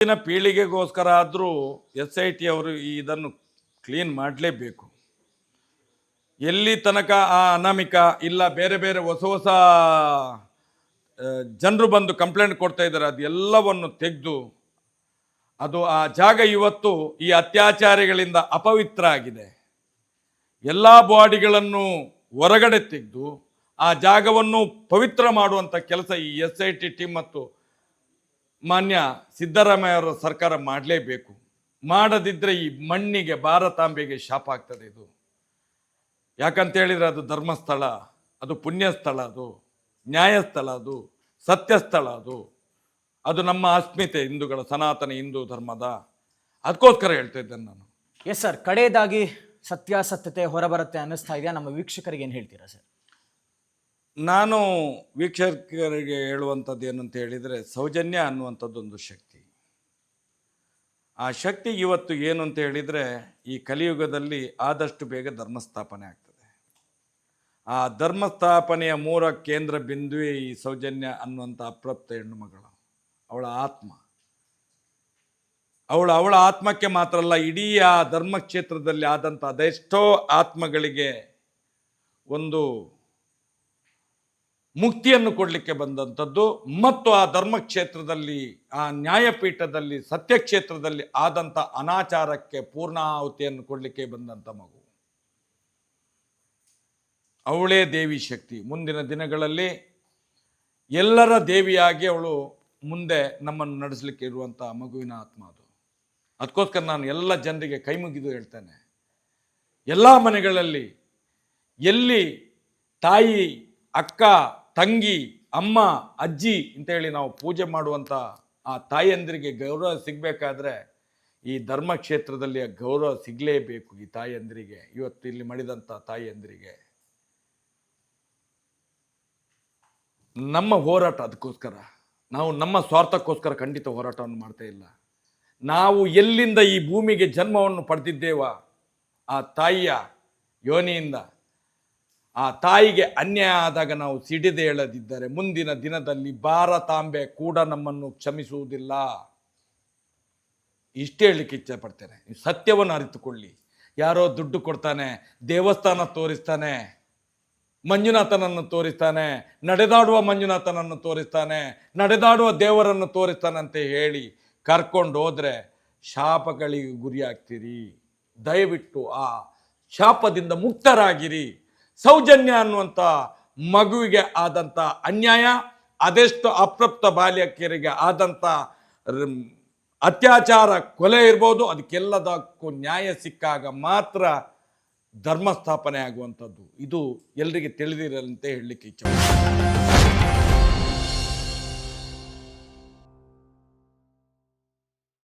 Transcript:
ಮುಂದಿನ ಪೀಳಿಗೆಗೋಸ್ಕರ ಆದರೂ S I T ಅವರು ಈ ಇದನ್ನು ಕ್ಲೀನ್ ಮಾಡಲೇಬೇಕು. ಎಲ್ಲಿ ತನಕ ಆ ಅನಾಮಿಕ ಇಲ್ಲ, ಬೇರೆ ಬೇರೆ ಹೊಸ ಹೊಸ ಜನರು ಬಂದು ಕಂಪ್ಲೇಂಟ್ ಕೊಡ್ತಾ ಇದ್ದಾರೆ, ಅದೆಲ್ಲವನ್ನು ತೆಗೆದು ಅದು ಆ ಜಾಗ ಇವತ್ತು ಈ ಅತ್ಯಾಚಾರಿಗಳಿಂದ ಅಪವಿತ್ರ ಆಗಿದೆ ಎಲ್ಲ ಬಾಡಿಗಳನ್ನು ಹೊರಗಡೆ ತೆಗೆದು ಆ ಜಾಗವನ್ನು ಪವಿತ್ರ ಮಾಡುವಂಥ ಕೆಲಸ ಈ ಎಸ್ ಐ ಟಿ ಟೀಮ್ ಮತ್ತು ಮಾನ್ಯ ಸಿದ್ದರಾಮಯ್ಯ ಅವರ ಸರ್ಕಾರ ಮಾಡಲೇಬೇಕು. ಮಾಡದಿದ್ದರೆ ಈ ಮಣ್ಣಿಗೆ, ಭಾರತಾಂಬೆಗೆ ಶಾಪ ಆಗ್ತದೆ ಇದು. ಯಾಕಂತ ಹೇಳಿದ್ರೆ ಅದು ಧರ್ಮಸ್ಥಳ, ಅದು ಪುಣ್ಯಸ್ಥಳ ಅದು, ನ್ಯಾಯಸ್ಥಳ ಅದು, ಸತ್ಯಸ್ಥಳ ಅದು. ಅದು ನಮ್ಮ ಅಸ್ಮಿತೆ ಹಿಂದೂಗಳ ಸನಾತನ ಹಿಂದೂ ಧರ್ಮದ. ಅದಕ್ಕೋಸ್ಕರ ಹೇಳ್ತಾ ಇದ್ದೇನೆ ನಾನು. ಎಸ್ ಸರ್ ಕಡೆಯದಾಗಿ ಸತ್ಯಾಸತ್ಯತೆ ಹೊರಬರುತ್ತೆ ಅನ್ನಿಸ್ತಾ ಇದೆಯಾ? ನಮ್ಮ ವೀಕ್ಷಕರಿಗೆ ಏನು ಹೇಳ್ತೀರಾ ಸರ್ ನಾನು ವೀಕ್ಷಕರಿಗೆ ಹೇಳುವಂಥದ್ದು ಏನಂತ ಹೇಳಿದರೆ ಸೌಜನ್ಯ ಅನ್ನುವಂಥದ್ದೊಂದು ಶಕ್ತಿ. ಆ ಶಕ್ತಿ ಇವತ್ತು ಏನು ಅಂತ ಹೇಳಿದರೆ ಈ ಕಲಿಯುಗದಲ್ಲಿ ಆದಷ್ಟು ಬೇಗ ಧರ್ಮಸ್ಥಾಪನೆ ಆಗ್ತದೆ. ಆ ಧರ್ಮಸ್ಥಾಪನೆಯ ಮೂರ ಕೇಂದ್ರ ಬಿಂದುವೇ ಈ ಸೌಜನ್ಯ ಅನ್ನುವಂಥ ಅಪ್ರಾಪ್ತ ಹೆಣ್ಣುಮಗಳು ಅವಳ ಆತ್ಮ. ಅವಳು, ಅವಳ ಆತ್ಮಕ್ಕೆ ಮಾತ್ರ ಅಲ್ಲ, ಇಡೀ ಆ ಧರ್ಮಕ್ಷೇತ್ರದಲ್ಲಿ ಆದಂಥ ಅದೆಷ್ಟೋ ಆತ್ಮಗಳಿಗೆ ಒಂದು ಮುಕ್ತಿಯನ್ನು ಕೊಡಲಿಕ್ಕೆ ಬಂದಂಥದ್ದು ಮತ್ತು ಆ ಧರ್ಮಕ್ಷೇತ್ರದಲ್ಲಿ, ಆ ನ್ಯಾಯಪೀಠದಲ್ಲಿ, ಸತ್ಯಕ್ಷೇತ್ರದಲ್ಲಿ ಆದಂಥ ಅನಾಚಾರಕ್ಕೆ ಪೂರ್ಣಾಹುತಿಯನ್ನು ಕೊಡಲಿಕ್ಕೆ ಬಂದಂಥ ಮಗು. ಅವಳೇ ದೇವಿ ಶಕ್ತಿ. ಮುಂದಿನ ದಿನಗಳಲ್ಲಿ ಎಲ್ಲರ ದೇವಿಯಾಗಿ ಅವಳು ಮುಂದೆ ನಮ್ಮನ್ನು ನಡೆಸಲಿಕ್ಕೆ ಇರುವಂಥ ಮಗುವಿನ ಆತ್ಮ ಅದು. ಅದಕ್ಕೋಸ್ಕರ ನಾನು ಎಲ್ಲ ಜನರಿಗೆ ಕೈ ಮುಗಿದು ಹೇಳ್ತೇನೆ. ಎಲ್ಲ ಮನೆಗಳಲ್ಲಿ ಎಲ್ಲಿ ತಾಯಿ, ಅಕ್ಕ ತಂಗಿ, ಅಮ್ಮ, ಅಜ್ಜಿ ಅಂತ ಹೇಳಿ ನಾವು ಪೂಜೆ ಮಾಡುವಂಥ ಆ ತಾಯಿಯಂದಿರಿಗೆ ಗೌರವ ಸಿಗಬೇಕಾದ್ರೆ ಈ ಧರ್ಮಕ್ಷೇತ್ರದಲ್ಲಿ ಆ ಗೌರವ ಸಿಗಲೇಬೇಕು ಈ ತಾಯಿಯಂದಿರಿಗೆ ಇವತ್ತು ಇಲ್ಲಿ ಮಡಿದಂಥ ತಾಯಿಯಂದಿರಿಗೆ ನಮ್ಮ ಹೋರಾಟ ಅದಕ್ಕೋಸ್ಕರ. ನಾವು ನಮ್ಮ ಸ್ವಾರ್ಥಕ್ಕೋಸ್ಕರ ಖಂಡಿತ ಹೋರಾಟವನ್ನು ಮಾಡ್ತಾ ಇಲ್ಲ. ನಾವು ಎಲ್ಲಿಂದ ಈ ಭೂಮಿಗೆ ಜನ್ಮವನ್ನು ಪಡೆದಿದ್ದೇವ? ಆ ತಾಯಿಯ ಯೋನಿಯಿಂದ. ಆ ತಾಯಿಗೆ ಅನ್ಯಾಯ ಆದಾಗ ನಾವು ಸಿಡಿದೇಳದಿದ್ದರೆ ಮುಂದಿನ ದಿನದಲ್ಲಿ ಭಾರತಾಂಬೆ ಕೂಡ ನಮ್ಮನ್ನು ಕ್ಷಮಿಸುವುದಿಲ್ಲ. ಇಷ್ಟೇ ಹೇಳಲಿಕ್ಕೆ ಇಚ್ಛೆ ಪಡ್ತೇನೆ. ಸತ್ಯವನ್ನು ಅರಿತುಕೊಳ್ಳಿ. ಯಾರೋ ದುಡ್ಡು ಕೊಡ್ತಾನೆ, ದೇವಸ್ಥಾನ ತೋರಿಸ್ತಾನೆ, ಮಂಜುನಾಥನನ್ನು ತೋರಿಸ್ತಾನೆ, ನಡೆದಾಡುವ ಮಂಜುನಾಥನನ್ನು ತೋರಿಸ್ತಾನೆ, ನಡೆದಾಡುವ ದೇವರನ್ನು ತೋರಿಸ್ತಾನಂತೆ ಹೇಳಿ ಕರ್ಕೊಂಡು ಹೋದರೆ ಶಾಪಗಳಿಗೆ ಗುರಿಯಾಗ್ತೀರಿ. ದಯವಿಟ್ಟು ಆ ಶಾಪದಿಂದ ಮುಕ್ತರಾಗಿರಿ. ಸೌಜನ್ಯ ಅನ್ನುವಂಥ ಮಗುವಿಗೆ ಆದಂಥ ಅನ್ಯಾಯ, ಅದೆಷ್ಟು ಅಪ್ರಾಪ್ತ ಬಾಲ್ಯಕಿಯರಿಗೆ ಆದಂಥ ಅತ್ಯಾಚಾರ ಕೊಲೆ ಇರ್ಬೋದು, ಅದಕ್ಕೆಲ್ಲದಕ್ಕೂ ನ್ಯಾಯ ಸಿಕ್ಕಾಗ ಮಾತ್ರ ಧರ್ಮ ಸ್ಥಾಪನೆ ಆಗುವಂಥದ್ದು. ಇದು ಎಲ್ರಿಗೆ ತಿಳಿದಿರಲಂತೆ ಹೇಳಲಿಕ್ಕೆ ಇಚ್ಛೆ